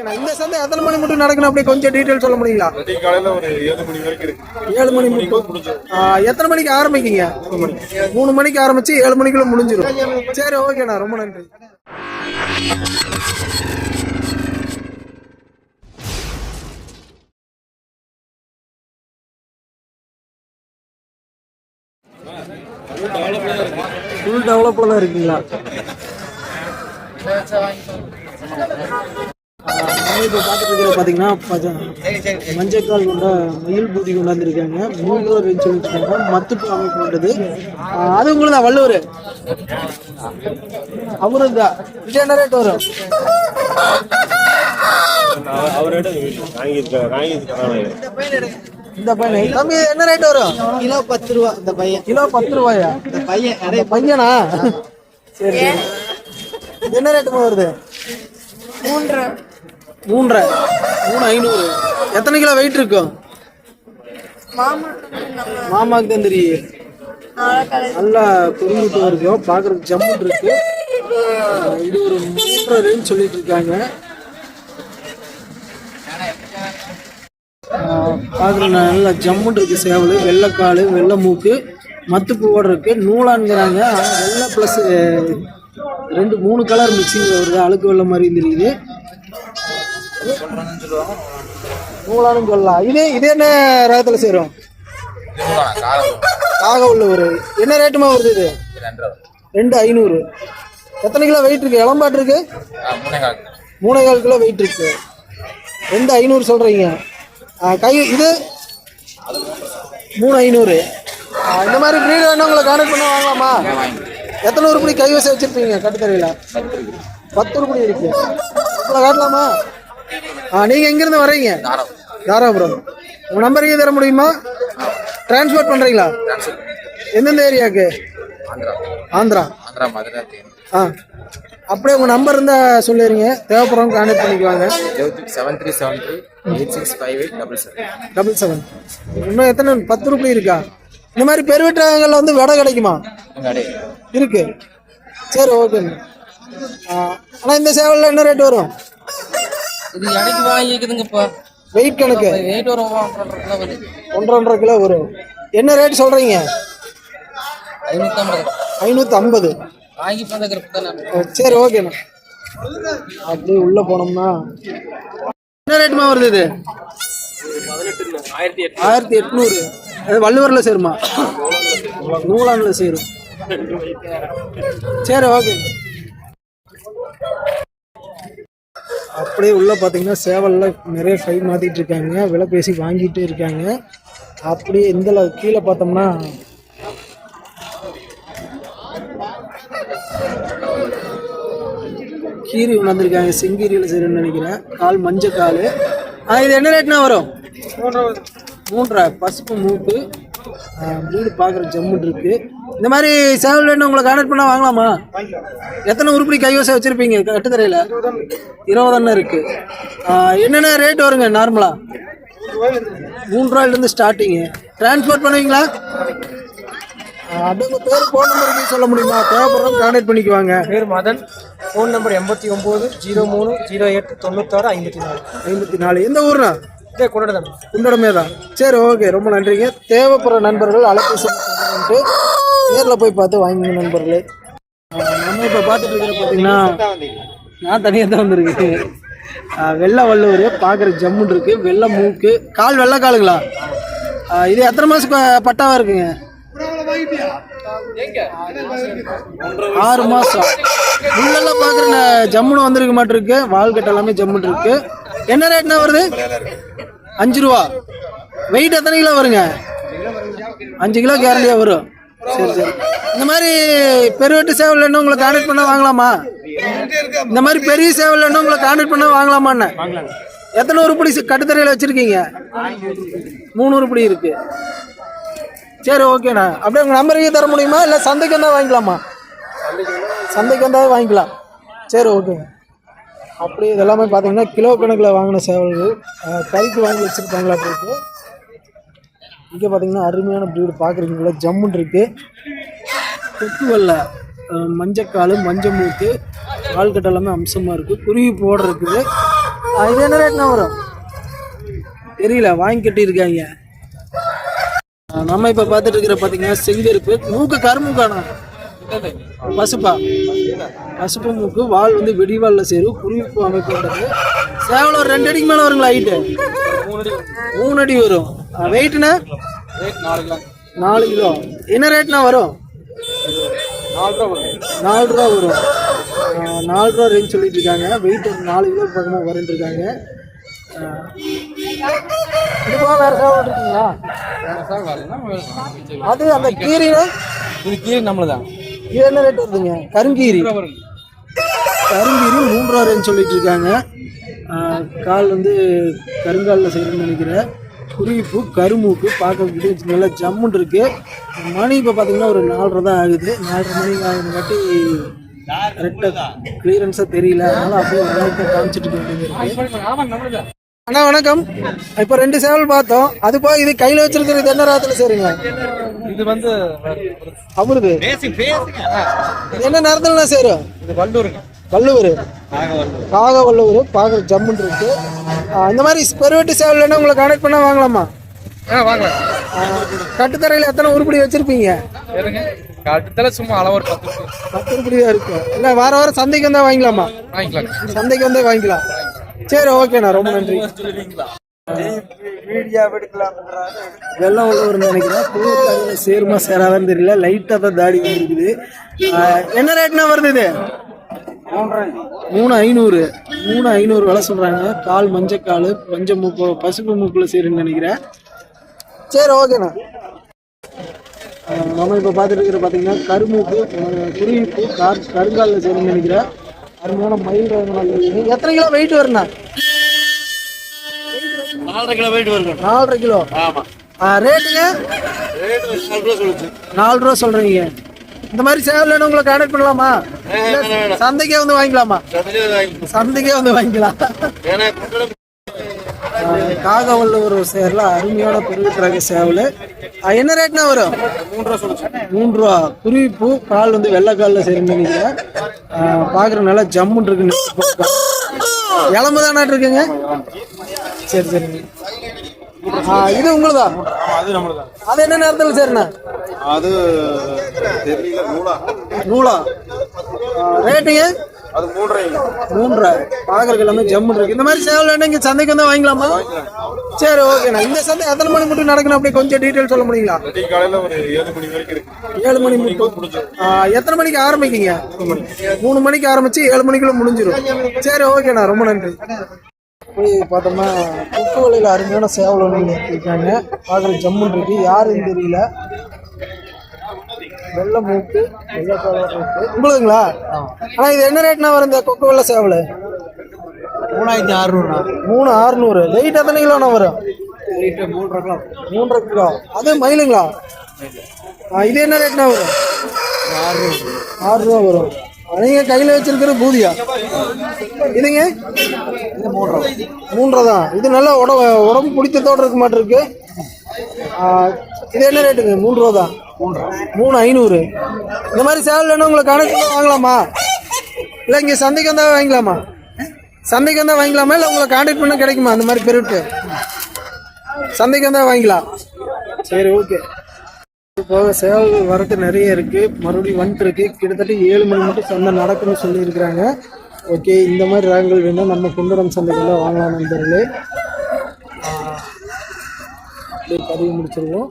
ஓகேண்ணா இந்த சந்தை எத்தனை மணி மட்டும் நடக்கணும்? அப்படியே கொஞ்சம் டீட்டெயில் சொல்ல முடியுங்களா? விடிய காலையில ஒரு ஏழு மணி வரைக்கும் இருக்கு. ஏழு மணி மட்டும். ஆ, எத்தனை மணிக்கு ஆரம்பிக்கீங்க? மூணு மணிக்கு ஆரம்பிச்சு ஏழு மணிக்குள்ள முடிஞ்சிடும் சரி ஓகேண்ணா. ரொம்ப நன்றி. ஃபுல் டெவலப்ல தான் இருக்கீங்களா? நம்ம இப்போ பார்த்துட்டு பார்த்தீங்கன்னா மஞ்சக்கால் கொண்ட மயில் பூதி கொண்டாந்துருக்காங்க. ரேஞ்ச் வச்சுருக்காங்க மத்துப்பு அமைப்பு கொண்டது. அது உங்களுக்கு தான் வள்ளுவர்? அவரும் தான் இது என்ன ரேட் வரும் இந்த பையன். தம்பி என்ன ரேட் வரும் கிலோ பத்து ரூபா இந்த பையன். கிலோ பத்து ரூபாயா? இந்த பையன் பையனா? சரி என்ன ரேட்டுமா வருது? மூன்றரை மூன்றரை. மூணு ஐநூறு. எத்தனை கிலோ வெயிட் இருக்கும் மாமாக்கு தான் தெரியும். நல்லா குறுங்கிட்டு இருக்கும் பார்க்கறதுக்கு ஜம்முன் இருக்கு. இது ஒரு மூன்றரைன்னு சொல்லிட்டு இருக்காங்க. பார்க்குற நல்லா ஜம்முன் இருக்கு சேவல். வெள்ளைக்கால் வெள்ளை மூக்கு மத்துப்பூவோட இருக்கு. நூலான்ங்கிறாங்க வெள்ளை ப்ளஸ் ரெண்டு மூணு கலர் மிக்சிங் வருது. அழுக்கு வெள்ளை மாதிரி தெரியுது. நூலானு சொல்லலாம். இது இது என்ன ரகத்தில் சேரும்? காக உள்ள ஒரு என்ன ரேட்டுமா வருது இது? ரெண்டு ஐநூறு. எத்தனை கிலோ வெயிட் இருக்கு? இளம்பாட்டு இருக்கு? மூணே கால் கிலோ வெயிட் இருக்கு. ரெண்டு ஐநூறு சொல்றீங்க. ஆ, கை இது? மூணு ஐநூறு. இந்த மாதிரி ப்ரீட் வேணும் உங்களை கான்டாக்ட் பண்ண வாங்கலாமா? எத்தனை உருப்படி கைவசம் வச்சிருப்பீங்க? கட்டுத்தரையில் பத்து உருப்படி இருக்கு. உங்களை காட்டலாமா? ஆ நீங்கள் எங்கேருந்து வர்றீங்க? தாராபுரம். உங்கள் நம்பருக்கு தர முடியுமா? டிரான்ஸ்போர்ட் பண்ணுறீங்களா எந்தெந்த ஏரியாவுக்கு? ஆந்திரா. ஆந்திரா. மதுரை. தேனி ஆ. அப்படியே உங்கள் நம்பர் இருந்தால் சொல்லிடுங்க தேவைப்படுறவங்க கான்டாக்ட் பண்ணிக்குவாங்க. Seven three seven three eight six five eight double seven double seven இன்னும் எத்தனை பத்து ரூபாய் இருக்கா? இந்த மாதிரி பெருவெட்டங்களில் வந்து விடை கிடைக்குமா? இருக்கு. சரி ஓகேங்க ஆனால் இந்த சேவலில் என்ன ரேட் வரும்? இது இடைக்கு வாங்கிக்குதுங்கப்பா வெயிட் கணக்கு. ரேட் ஒரு ஒன்றரை கிலோ வரும். என்ன ரேட் சொல்கிறீங்க ஐநூற்றம்பது ஐநூற்றி ஐம்பது வாங்கி சரி ஓகேண்ணா அப்படியே உள்ளே போனோம்னா. என்ன ரேட்டுமா வருது இது? ஆயிரத்தி எட்நூறு. அது வள்ளுவரில் சேருமா? நூலானில் சேரும். சரி ஓகே அப்படியே உள்ள பார்த்தீங்கன்னா சேவல்ல நிறைய ஃபை மாத்திட்டு இருக்காங்க. விலை பேசி வாங்கிட்டு இருக்காங்க. அப்படியே இந்த கீழே பார்த்தோம்னா கீரி உணர்ந்துருக்காங்க. செங்கீரியில் செய்யணும்னு நினைக்கிறேன். கால் மஞ்சள் கால். ஆ இது என்ன ரேட்னா வரும்? மூன்றரை பசுப்பு மூக்கு வீடு பார்க்குற ஜம்முன் இருக்கு. இந்த மாதிரி சேவல் வேணும் உங்களை கான்டாக்ட் பண்ணால் வாங்கலாமா? எத்தனை உருப்படி கைவசம் வச்சுருப்பீங்க? கட்டுத்தரையில்? இருபதெண்ணம் இருக்கு. ஆ, என்னென்ன ரேட் வருங்க நார்மலாக மூணு ரூபாயிலேருந்து ஸ்டார்டிங்கு டிரான்ஸ்போர்ட் பண்ணுவீங்களா? உங்கள் பேர் ஃபோன் நம்பருக்கு சொல்ல முடியுமா? தேவைப்படுறவங்க கான்டாக்ட் பண்ணிக்குவாங்க. பேர் மதன். ஃபோன் நம்பர் எண்பத்தி ஒம்பது ஜீரோ மூணு ஜீரோ எட்டு தொண்ணூத்தாறு ஐம்பத்தி நாலு. ஐம்பத்தி நாலு. எந்த ஊர்னா இதே கொண்டாடம். குண்டடமே தான் சரி ஓகே ரொம்ப நன்றிங்க. தேவைப்படுற நண்பர்கள் அழைப்பு சொல்லிட்டு நேரில் போய் பார்த்து வாங்கிங்க நண்பர்களே. நம்ம இப்போ பார்த்துட்டு இருக்கிற பார்த்தீங்கன்னா நான் தனியாக தான் வந்திருக்கேன். வெள்ளை வல்லூர் பார்க்குற ஜம்முன் இருக்கு வெள்ளை மூக்கு கால் வெள்ளை காலுங்களா? இது எத்தனை மாதம் பட்டாவாக இருக்குங்க? ஆறு மாதம் உள்ளெல்லாம் பார்க்குற ஜம்முன்னு வந்திருக்க மாட்டிருக்கு. வால்கட்டை எல்லாமே ஜம்முன் இருக்கு. என்ன ரேட்னா வருது? அஞ்சு ரூபா. வெயிட் எத்தனை கிலோ வருங்க? அஞ்சு கிலோ கேரண்டியாக வரும். சரி சரி. இந்த மாதிரி பெருவெட்டு சேவல் என்ன உங்களை கான்டக்ட் பண்ண வாங்கலாமா? இந்த மாதிரி பெரிய சேவல் என்ன உங்களை கான்டக்ட் பண்ண வாங்கலாமான்னு. எத்தனை உருப்படி சி- கட்டுத்தரையில் வச்சுருக்கீங்க? மூணு உருப்படி இருக்குது சரி ஓகேண்ணா அப்படியே உங்கள் நம்பருக்கு தர முடியுமா? இல்லை சந்தைக்கு வந்தால் வாங்கிக்கலாமா? சந்தைக்கு வந்தால் வாங்கிக்கலாம். சரி ஓகேங்க அப்படியே இதெல்லாமே பார்த்தீங்கன்னா கிலோ கணக்கில் வாங்கின சேவல்கள் கைக்கு கறிக்கு வாங்கி வச்சுருப்பாங்களா அப்படின்ட்டு இங்கே பார்த்தீங்கன்னா அருமையான ப்ரீடு பார்க்குறீங்களா ஜம்முன் இருக்கு. கொக்கு வெள்ளை அஹ், மஞ்சக்கால் மஞ்சள் மூக்கு ஆள்கட்டு எல்லாமே அம்சமாக இருக்குது குருவி போட இருக்குது. இது என்ன ரேட்னா வரும்? தெரியல வாங்கி கட்டியிருக்காங்க. நம்ம இப்போ பார்த்துட்டு இருக்கிற பார்த்தீங்கன்னா செங்கருப்பு மூக்கு கரும்புக்கானா பசுப்பா. பசுப்பு மூக்கு வால் வந்து வெடிவாலில் சேரும். குருவிப்பு அமைப்பு கொண்டது சேவல் ஒரு ரெண்டு அடிக்கு மேலே வருங்களா ஹைட்டு மூணு அடி வரும். வெயிட்னா நாலு கிலோ. என்ன ரேட்னா வரும்? நாலு ரூபா வரும். நாலு ரூபா ரேஞ்ச் சொல்லிட்டு இருக்காங்க. வெயிட் ஒரு நாலு கிலோ பக்கமாக வரும்னு இருக்காங்க. இது போக வேற சேவல் இருக்குங்களா அது அந்த கீரைனா இது கீழே நம்மளதான். இது என்ன ரேட் வருதுங்க? கருங்கீரி. கருங்கீரி மூன்று ரூபா ரேஞ்ச் சொல்லிட்டு இருக்காங்க. கால் வந்து கருங்காலில் செய்யணும்னு நினைக்கிறேன். குறிப்பு கருமூக்கு பார்க்கறதுக்கு நல்லா ஜம்முன் இருக்கு. மணி இப்போ பார்த்தீங்கன்னா ஒரு நாலரை தான் ஆகுது. நாலரை மணி ஆகுதுங்காட்டி கரெக்டாக கிளியரன்ஸாக தெரியல. அதனால அப்படியே நாளைக்கு காமிச்சிட்டு வேண்டியது அண்ணா வணக்கம். இப்போ ரெண்டு சேவல் பார்த்தோம். அது போக இது கையில் வச்சிருக்கிறது என்ன ராத்துல சரிங்க இது வந்து அமிர்து. என்ன நேரத்துல சேரும் இது வண்டூருங்க வள்ளுவர். காக வள்ளுவர் பார்க்க ஜம்முன் இருக்கு. ஆ, இந்த மாதிரி பெருவெட்டு சேவல் வேணா உங்களை கான்டாக்ட் பண்ணா வாங்கலாமா? ஆ வாங்கலாம். கட்டுத்தரையில் எத்தனை உருப்படி வச்சிருப்பீங்க? கட்டுத்தல சும்மா அளவு ஒரு பத்து இருக்கு. பத்து உருப்படி தான் இருக்கும் இல்லை வார வாரம் சந்தைக்கு வந்தா வாங்கிக்கலாமா? வாங்கிக்கலாம். சந்தைக்கு வந்தே வாங்கிக்கலாம். சரி ஓகேண்ணா ரொம்ப நன்றி. வெள்ளம் உள்ளவர் நினைக்கிறேன். சேருமா சேராதான்னு தெரியல. லைட்டாக தான் தாடி இருக்குது என்ன ரேட்னா வருது இது? மூணு ஐநூறு. மூணு ஐநூறு விலை சொல்றாங்க. கால் மஞ்சக்கால் மஞ்ச மூக்கு பசுப்பு மூக்குல சேருன்னு நினைக்கிறேன். சரி ஓகேண்ணா. நம்ம இப்போ பார்த்துட்டு இருக்கிற பார்த்தீங்கன்னா கருமூக்கு குருவிப்பூ கார் கருங்காலில் சேருன்னு நினைக்கிறேன். அருமையான மயில் ரகங்கள். எத்தனை கிலோ வெயிட் வருண்ணா? நாலரை கிலோ போயிட்டு வருங்க. நாலரை கிலோ? ஆமா. ரேட்டுங்க ரேட் நாலு ரூபா சொல்றீங்க. இந்த மாதிரி சேவல் உங்களை கான்டாக்ட் பண்ணலாமா? சந்தைக்கே வந்து வாங்கிக்கலாமா? சந்தைக்கே வந்து வாங்கிக்கலாம். காகவல்லூர் சேர்ல அருமையான பெருவிட்டு ரக சேவல். என்ன ரேட்னா வரும்? மூணு ரூபா. குருவிப்பூ கால் வந்து வெள்ளைக்காலில் சரின்னு நினைக்கிறேன் பார்க்குற நல்லா ஜம்முன்னு இருக்கு. இளம்பு தானே இருக்குங்க. சரி சரிங்க இது உங்களுதா? அது நம்மளுதான். அது என்ன நேரத்தில் சரிண்ணா அது தெரியல நூலா? நூலா? ரேட்டுங்க? அது மூன்றரை. மூன்றரை. பார்க்கறதுக்கு எல்லாமே ஜம்முன்னு இருக்கு. இந்த மாதிரி சேவல் வேணும் இங்கே சந்தைக்கு வந்து வாங்கிக்கலாமா? சரி ஓகேண்ணா இந்த சந்தை எத்தனை மணி மட்டும் நடக்கணும்? அப்படியே கொஞ்சம் டீட்டெயில் சொல்ல முடியுங்களா? காலையில ஒரு ஏழு மணி வரைக்கும் இருக்கு. ஏழு மணி மட்டும். எத்தனை மணிக்கு ஆரம்பிக்கீங்க மூணு மணிக்கு ஆரம்பிச்சு ஏழு மணிக்குள்ள முடிஞ்சிடும் சரி ஓகேண்ணா ரொம்ப நன்றி. போய் பார்த்தோம்னா குக்கு வலையில் அருமையான சேவல் ஒன்று இருக்காங்க. பார்க்குற ஜம்முன் இருக்கு. யாருன்னு தெரியல. வெள்ளை மூக்கு வெள்ளை கலர் இருக்கு உங்களுதுங்களா ஆனால் இது என்ன ரேட்னா வரும் இந்த கொக்கு வெள்ளை சேவல்? மூணாயிரத்தி அறுநூறுண்ணா. மூணு அறுநூறு. வெயிட் எத்தனை கிலோண்ணா வரும் மூன்றரை கிலோ. மூன்றரை கிலோ. அது மயிலுங்களா? ஆ, இது என்ன ரேட்னா வரும்? ஆறு ரூபா வரும். நீங்கள் கையில் வச்சிருக்கிற பூதியா? இதுங்க மூன்றரை தான் இது நல்லா உடம்பு உடம்பு பிடித்தத்தோடு இருக்க மாட்டிருக்கு. இது என்ன ரேட்டுங்க? மூணு ரூபா தான் மூணு ஐநூறு. இந்த மாதிரி சேவல் வேணும் உங்களை கணக்கு பண்ணி வாங்கலாமா? இல்லை இங்கே சந்தைக்கு வந்தால் வாங்கிக்கலாமா? சந்தைக்கு வந்தால் வாங்கிக்கலாமா? இல்லை உங்களை கான்டாக்ட் பண்ண கிடைக்குமா? அந்த மாதிரி பெருட்டு. சந்தைக்கு வந்தால் வாங்கிக்கலாம். சரி ஓகே போக சேவல் வரத்து நிறைய இருக்கு. மறுபடியும் வந்துட்டு இருக்கு. கிட்டத்தட்ட ஏழு மணி மட்டும் சந்தை நடக்கும்னு சொல்லியிருக்கிறாங்க. ஓகே இந்த மாதிரி ரகங்கள் வேணும் நம்ம குண்டரம் சந்தைக்குள்ள வாங்கலாம் நண்பர்களே. அப்படியே பதிவு முடிச்சிருவோம்.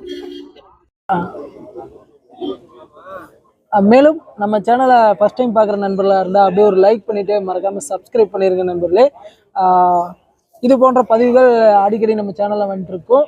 மேலும் நம்ம சேனலை ஃபஸ்ட் டைம் பார்க்குற நண்பர்களாக இருந்தால் அப்படியே ஒரு லைக் பண்ணிவிட்டு மறக்காமல் சப்ஸ்கிரைப் பண்ணியிருங்க நண்பர்களே. இது போன்ற பதிவுகள் அடிக்கடி நம்ம சேனலில் வந்துட்டுருக்கோம்